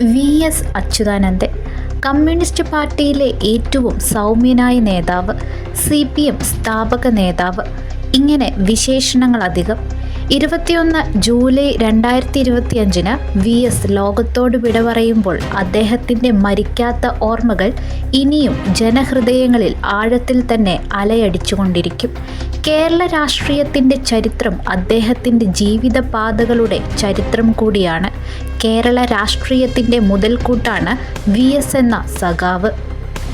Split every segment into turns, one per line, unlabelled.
V S Achuthanandan communist പാർട്ടിയിലെ ഏറ്റവും സൗമ്യനായ നേതാവ് സി പി എം സ്ഥാപക നേതാവ് ഇങ്ങനെ വിശേഷണങ്ങളധികം ഇരുപത്തിയൊന്ന് ജൂലൈ രണ്ടായിരത്തി ഇരുപത്തി അഞ്ചിന് വി എസ് ലോകത്തോട് വിട പറയുമ്പോൾ അദ്ദേഹത്തിന്റെ മരിക്കാത്ത ഓർമ്മകൾ ഇനിയും ജനഹൃദയങ്ങളിൽ ആഴത്തിൽ തന്നെ അലയടിച്ചുകൊണ്ടിരിക്കും. കേരള രാഷ്ട്രീയത്തിന്റെ ചരിത്രം അദ്ദേഹത്തിന്റെ ജീവിതപാതകളുടെ ചരിത്രം കൂടിയാണ്. കേരള രാഷ്ട്രീയത്തിന്റെ മുതൽക്കൂട്ടാണ് വി എസ് എന്ന സഖാവ്.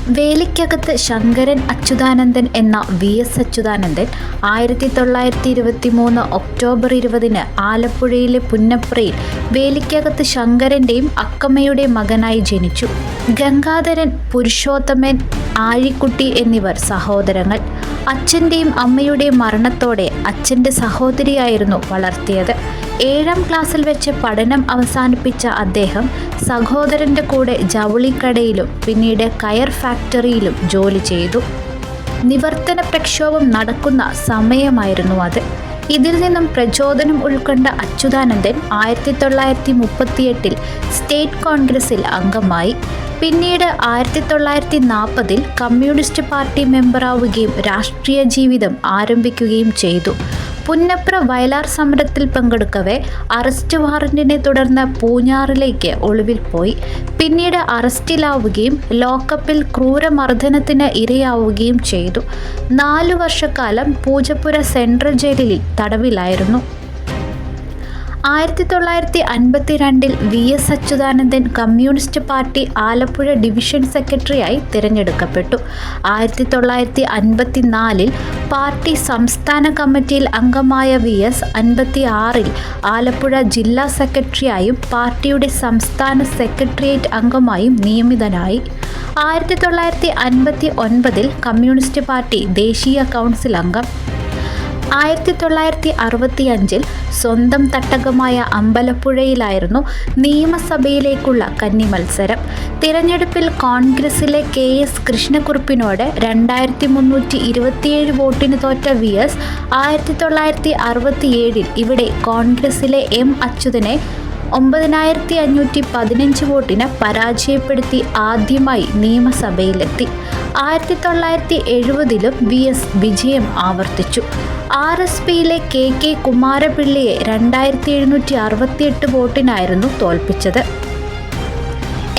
വേലിക്കകത്ത് ശങ്കരൻ അച്യുതാനന്ദൻ എന്ന വി എസ് അച്യുതാനന്ദൻ ആയിരത്തി തൊള്ളായിരത്തി ഇരുപത്തി മൂന്ന് ഒക്ടോബർ ഇരുപതിന് ആലപ്പുഴയിലെ പുന്നപ്രയിൽ വേലിക്കകത്ത് ശങ്കരന്റെയും അക്കമ്മയുടെ മകനായി ജനിച്ചു. ഗംഗാധരൻ പുരുഷോത്തമൻ ആഴിക്കുട്ടി എന്നിവർ സഹോദരങ്ങൾ. അച്ഛന്റെയും അമ്മയുടെയും മരണത്തോടെ അച്ഛന്റെ സഹോദരിയായിരുന്നു വളർത്തിയത്. ഏഴാം ക്ലാസ്സിൽ വെച്ച് പഠനം അവസാനിപ്പിച്ച അദ്ദേഹം സഹോദരന്റെ കൂടെ ജൗളിക്കടയിലും പിന്നീട് കയർ ഫാക്ടറിയിലും ജോലി ചെയ്തു. നിവർത്തന പ്രക്ഷോഭം നടക്കുന്ന സമയമായിരുന്നു അത്. ഇതിൽ നിന്നും പ്രചോദനം ഉൾക്കൊണ്ട അച്യുതാനന്ദൻ ആയിരത്തി തൊള്ളായിരത്തി മുപ്പത്തിയെട്ടിൽ സ്റ്റേറ്റ് കോൺഗ്രസിൽ അംഗമായി. പിന്നീട് ആയിരത്തി തൊള്ളായിരത്തി നാൽപ്പതിൽ കമ്മ്യൂണിസ്റ്റ് പാർട്ടി മെമ്പറാവുകയും രാഷ്ട്രീയ ജീവിതം ആരംഭിക്കുകയും ചെയ്തു. പുന്നപ്ര വയലാർ സമരത്തിൽ പങ്കെടുക്കവെ അറസ്റ്റ് വാറന്റിനെ തുടർന്ന് പൂഞ്ഞാറിലേക്ക് ഒളിവിൽ പോയി. പിന്നീട് അറസ്റ്റിലാവുകയും ലോക്കപ്പിൽ ക്രൂരമർദ്ദനത്തിന് ഇരയാവുകയും ചെയ്തു. നാലു വർഷക്കാലം പൂജപ്പുര സെൻട്രൽ ജയിലിൽ തടവിലായിരുന്നു. ആയിരത്തി തൊള്ളായിരത്തി അൻപത്തി രണ്ടിൽ V S Achuthanandan communist party Alappuzha division സെക്രട്ടറിയായി തിരഞ്ഞെടുക്കപ്പെട്ടു. ആയിരത്തി തൊള്ളായിരത്തി അൻപത്തി നാലിൽ പാർട്ടി സംസ്ഥാന കമ്മിറ്റിയിൽ അംഗമായ വി എസ് അൻപത്തി ആറിൽ ആലപ്പുഴ ജില്ലാ സെക്രട്ടറിയായും പാർട്ടിയുടെ സംസ്ഥാന സെക്രട്ടേറിയറ്റ് അംഗമായും നിയമിതനായി. ആയിരത്തി തൊള്ളായിരത്തി അൻപത്തി ഒൻപതിൽ കമ്മ്യൂണിസ്റ്റ് പാർട്ടി ദേശീയ കൗൺസിൽ അംഗം. ആയിരത്തി തൊള്ളായിരത്തി അറുപത്തി അഞ്ചിൽ സ്വന്തം തട്ടകമായ അമ്പലപ്പുഴയിലായിരുന്നു നിയമസഭയിലേക്കുള്ള കന്നി മത്സരം. തിരഞ്ഞെടുപ്പിൽ കോൺഗ്രസിലെ കെ എസ് കൃഷ്ണക്കുറുപ്പിനോട് രണ്ടായിരത്തി മുന്നൂറ്റി ഇരുപത്തിയേഴ് വോട്ടിന് തോറ്റ വി എസ് ആയിരത്തി തൊള്ളായിരത്തി അറുപത്തിയേഴിൽ ഇവിടെ കോൺഗ്രസിലെ എം അച്യുതനെ ഒമ്പതിനായിരത്തി അഞ്ഞൂറ്റി പതിനഞ്ച് വോട്ടിന് പരാജയപ്പെടുത്തി ആദ്യമായി നിയമസഭയിലെത്തി. ആയിരത്തി തൊള്ളായിരത്തി എഴുപതിലും വി എസ് വിജയം ആവർത്തിച്ചു. ആർ എസ് പിയിലെ കെ കെ കുമാരപിള്ളിയെ രണ്ടായിരത്തി എഴുന്നൂറ്റി അറുപത്തിയെട്ട് വോട്ടിനായിരുന്നു തോൽപ്പിച്ചത്.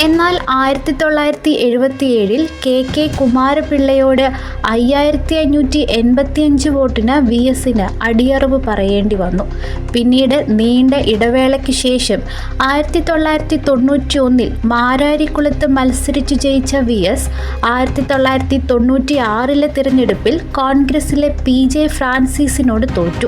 എന്നാൽ ആയിരത്തി തൊള്ളായിരത്തി എഴുപത്തിയേഴിൽ കെ കെ കുമാരപിള്ളയോട് അയ്യായിരത്തി അഞ്ഞൂറ്റി എൺപത്തിയഞ്ച് വോട്ടിന് വി എസിന് അടിയറവ് പറയേണ്ടി വന്നു. പിന്നീട് നീണ്ട ഇടവേളയ്ക്ക് ശേഷം ആയിരത്തി തൊള്ളായിരത്തി തൊണ്ണൂറ്റി ഒന്നിൽ മാരാരിക്കുളത്ത് മത്സരിച്ച് ജയിച്ച വി എസ് ആയിരത്തി തൊള്ളായിരത്തി തൊണ്ണൂറ്റി ആറിലെ തിരഞ്ഞെടുപ്പിൽ കോൺഗ്രസിലെ പി ജെ ഫ്രാൻസിസിനോട് തോറ്റു.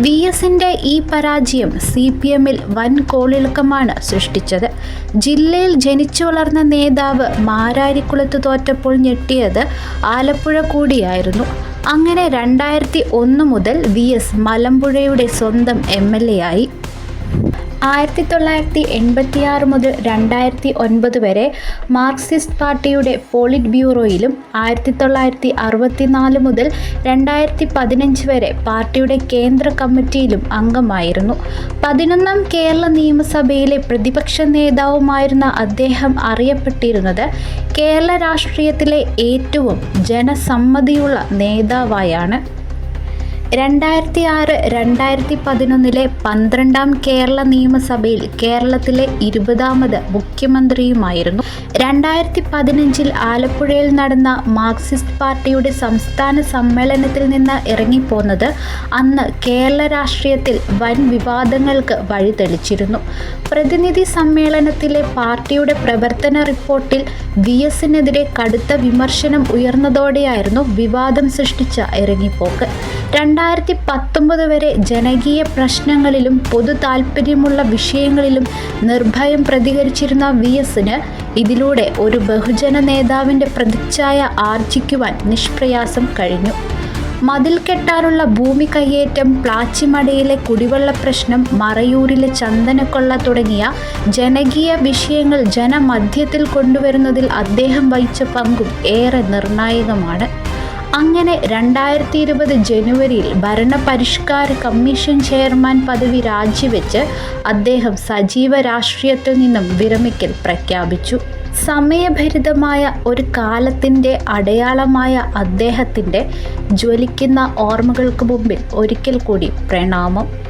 വി എസിന്റെ ഈ പരാജയം സി പി എമ്മിൽ വൻ കോളിളക്കമാണ് സൃഷ്ടിച്ചത്. ജില്ലയിൽ ജനിച്ചു വളർന്ന നേതാവ് മാരാരിക്കുളത്ത് തോറ്റപ്പോൾ ഞെട്ടിയത് ആലപ്പുഴ കൂടിയായിരുന്നു. അങ്ങനെ രണ്ടായിരത്തി ഒന്ന് മുതൽ വി എസ് മലമ്പുഴയുടെ സ്വന്തം എം എൽ എ ആയി. ആയിരത്തി തൊള്ളായിരത്തി എൺപത്തിയാറ് മുതൽ രണ്ടായിരത്തി ഒൻപത് വരെ മാർക്സിസ്റ്റ് പാർട്ടിയുടെ പോളിറ്റ് ബ്യൂറോയിലും ആയിരത്തി തൊള്ളായിരത്തി അറുപത്തിനാല് മുതൽ രണ്ടായിരത്തി പതിനഞ്ച് വരെ പാർട്ടിയുടെ കേന്ദ്ര കമ്മിറ്റിയിലും അംഗമായിരുന്നു. പതിനൊന്നാം കേരള നിയമസഭയിലെ പ്രതിപക്ഷ നേതാവുമായിരുന്ന അദ്ദേഹം അറിയപ്പെട്ടിരുന്നത് കേരള രാഷ്ട്രീയത്തിലെ ഏറ്റവും ജനസമ്മതിയുള്ള നേതാവായാണ്. രണ്ടായിരത്തി ആറ് രണ്ടായിരത്തി പതിനൊന്നിലെ പന്ത്രണ്ടാം കേരള നിയമസഭയിൽ കേരളത്തിലെ ഇരുപതാമത് മുഖ്യമന്ത്രിയുമായിരുന്നു. രണ്ടായിരത്തി പതിനഞ്ചിൽ ആലപ്പുഴയിൽ നടന്ന മാർക്സിസ്റ്റ് പാർട്ടിയുടെ സംസ്ഥാന സമ്മേളനത്തിൽ നിന്ന് ഇറങ്ങിപ്പോന്നത് അന്ന് കേരള രാഷ്ട്രീയത്തിൽ വൻ വിവാദങ്ങൾക്ക് വഴിതെളിച്ചിരുന്നു. പ്രതിനിധി സമ്മേളനത്തിലെ പാർട്ടിയുടെ പ്രവർത്തന റിപ്പോർട്ടിൽ വി എസിനെതിരെ കടുത്ത വിമർശനം ഉയർന്നതോടെയായിരുന്നു വിവാദം സൃഷ്ടിച്ച ഇറങ്ങിപ്പോക്ക്. രണ്ടായിരത്തി പത്തൊമ്പത് വരെ ജനകീയ പ്രശ്നങ്ങളിലും പൊതു താൽപ്പര്യമുള്ള വിഷയങ്ങളിലും നിർഭയം പ്രതികരിച്ചിരുന്ന വി എസിന് ഇതിലൂടെ ഒരു ബഹുജന നേതാവിന്റെ പ്രതിച്ഛായ ആർജിക്കുവാൻ നിഷ്പ്രയാസം കഴിഞ്ഞു. മതിൽ കെട്ടാനുള്ള ഭൂമി കയ്യേറ്റം പ്ലാച്ചിമടയിലെ കുടിവെള്ള പ്രശ്നം മറയൂരിലെ ചന്ദനക്കൊള്ള തുടങ്ങിയ ജനകീയ വിഷയങ്ങൾ ജനമധ്യത്തിൽ കൊണ്ടുവരുന്നതിൽ അദ്ദേഹം വഹിച്ച പങ്കും ഏറെ നിർണായകമാണ്. അങ്ങനെ രണ്ടായിരത്തി ഇരുപത് ജനുവരിയിൽ ഭരണപരിഷ്കാര കമ്മീഷൻ ചെയർമാൻ പദവി രാജിവെച്ച് അദ്ദേഹം സജീവ രാഷ്ട്രീയത്തിൽ നിന്നും വിരമിക്കൽ പ്രഖ്യാപിച്ചു. സമയഭരിതമായ ഒരു കാലത്തിന്റെ അടയാളമായ അദ്ദേഹത്തിന്റെ ജ്വലിക്കുന്ന ഓർമ്മകൾക്ക് മുമ്പിൽ ഒരിക്കൽ കൂടി പ്രണാമം.